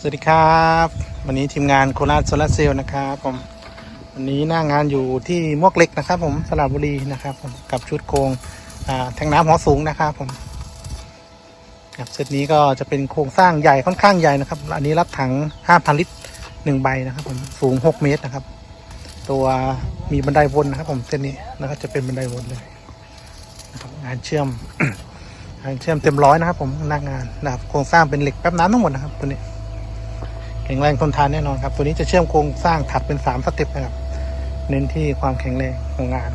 สวัสดีครับ วันนี้ทีมงานโคราชโซลาร์เซลล์นะครับผมวันนี้หน้างานอยู่ที่มวกเหล็กนะครับ ผมสระบุรีนะครับผมกับชุดโครงแทงน้ำหอสูงนะครับผมครับเซตนี้ก็จะเป็นโครงสร้างใหญ่ค่อนข้างใหญ่นะครับ อันนี้รับถัง 5,000 ลิตรหนึ่งใบนะครับ ผมสูง 6 เมตรนะครับ ตัวมีบันไดวนนะครับ ผมเส้นนี้แล้วก็จะเป็นบันไดวนเลยงานเชื่อมงานเชื่อมเต็มร้อยนะครับ ผมหน้างานนะครับโครงสร้างเป็นเหล็กแป๊บน้ำทั้งหมดนะครับตัวนี้ แข็งแรงทนทานแน่นอนครับ ตัวนี้จะเชื่อมโครงสร้างถัดเป็นสามสเต็ปนะครับ เน้นที่ความแข็งแรงของงาน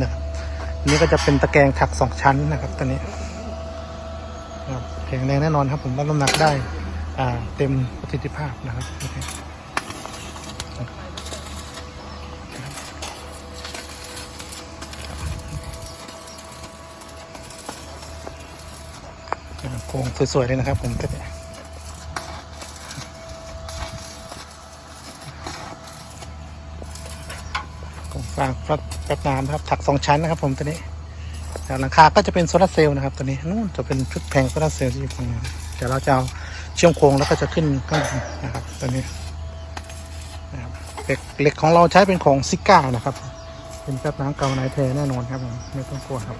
นะครับอันนี้ก็จะเป็นตะแกรงถักสองชั้นนะครับตัวนี้ครับแข็งแรงแน่นอนครับ ผมรับน้ำหนักได้เต็มประสิทธิภาพนะครับโครงสวยๆเลยนะครับผมตัว นี้โครงสร้างพระประน้ำนะครับ ถักสองชั้นนะครับ ผมตัวนี้แล้วหลังคาก็จะเป็นโซลาร์เซลล์นะครับตัวนี้นู่นจะเป็นชุดแผงโซลาร์เซลล์ที่อยู่ตรงนู้นเดี๋ยวเราจะเอาเชื่อมโครงแล้วก็จะขึ้นข้างนะครับตัวนี้นะครับเหล็กของเราใช้เป็นของซิก้านะครับ เป็นแป๊บน้ำเก่าในแท้แน่นอนครับผมไม่ต้องกลัวครับ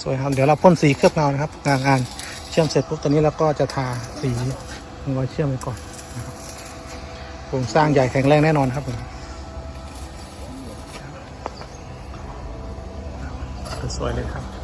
สวยครับเดี๋ยวเราพ่นสีเคลือบเงานะครับงานงานเชื่อมเสร็จปุ๊บตอนนี้เราก็จะทาสี หัวเชื่อมไปก่อนโครงสร้างใหญ่แข็งแรงแน่นอนครับผมสวยเลยครับ